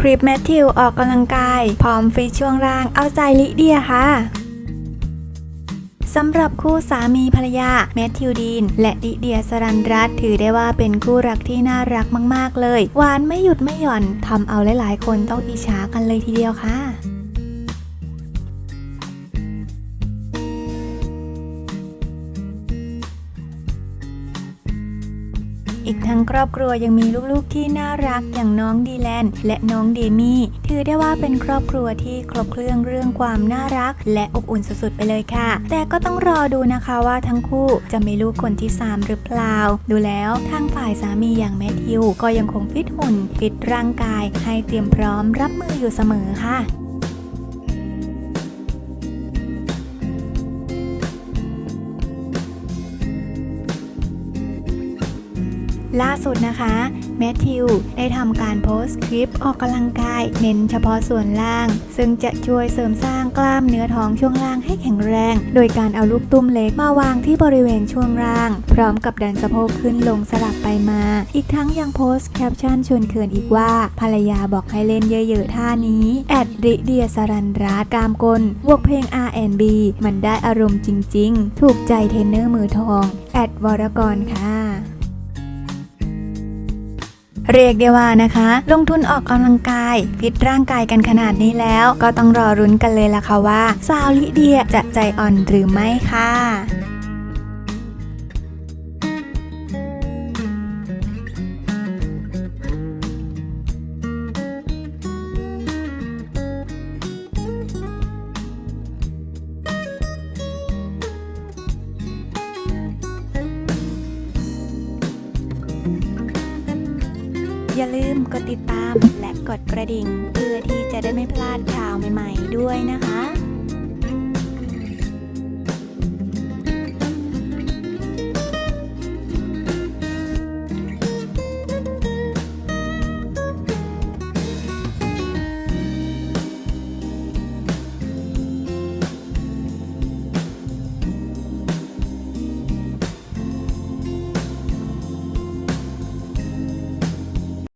คลิปแมทธิวออกกำลังกาย พร้อมฟิตช่วงล่างเอาใจลิเดียค่ะสำหรับคู่สามีภรรยาแมทธิวดีน และดิเดียสรันรัตถือได้ว่าเป็นคู่รักที่น่ารักมาก ๆ เลย หวานไม่หยุดไม่หย่อนทำเอาหลาย ๆ คนต้องอิจฉากันเลยทีเดียวค่ะ อีกทั้งครอบครัวยังมีลูกๆที่น่ารักอย่างน้องดีแลนและน้องเดมี่ถือได้ว่าเป็นครอบครัวที่ครบเครื่องเรื่องความน่ารัก และอบอุ่นสุดๆไปเลยค่ะ แต่ก็ต้องรอดูนะคะว่าทั้งคู่จะมีลูกคนที่ 3 หรือเปล่า ดูแล้วทางฝ่ายสามีอย่างแมทธิว ก็ยังคงฟิตหุ่นฟิตร่างกาย ให้เตรียมพร้อมรับมืออยู่เสมอค่ะ ล่าสุดนะคะ แมทธิวได้ทำการโพสต์คลิปออกกำลังกาย เน้นเฉพาะส่วนล่าง ซึ่งจะช่วยเสริมสร้างกล้ามเนื้อท้องช่วงล่างให้แข็งแรง โดยการเอาลูกตุ้มเล็กมาวางที่บริเวณช่วงล่าง พร้อมกับดันสะโพกขึ้นลงสลับไปมา อีกทั้งยังโพสต์แคปชั่นชวนเขินอีกว่า ภรรยาบอกให้เล่นเยอะๆท่านี้ แอดริเดียสรันรัตกามกลวกเพลง R&B มันได้อารมณ์จริง ๆ ถูกใจเทรนเนอร์มือทอง แอดวรกรค่ะ เรียกได้ว่านะคะ ลงทุนออกกำลังกาย ฟิตร่างกายกันขนาดนี้แล้ว ก็ต้องรอรุ้นกันเลยล่ะค่ะว่า สาวลิเดียจะใจอ่อนหรือไม่ค่ะ อย่าลืมกดติดตามและกดกระดิ่ง เพื่อที่จะได้ไม่พลาดข่าวใหม่ ๆ ด้วยนะคะ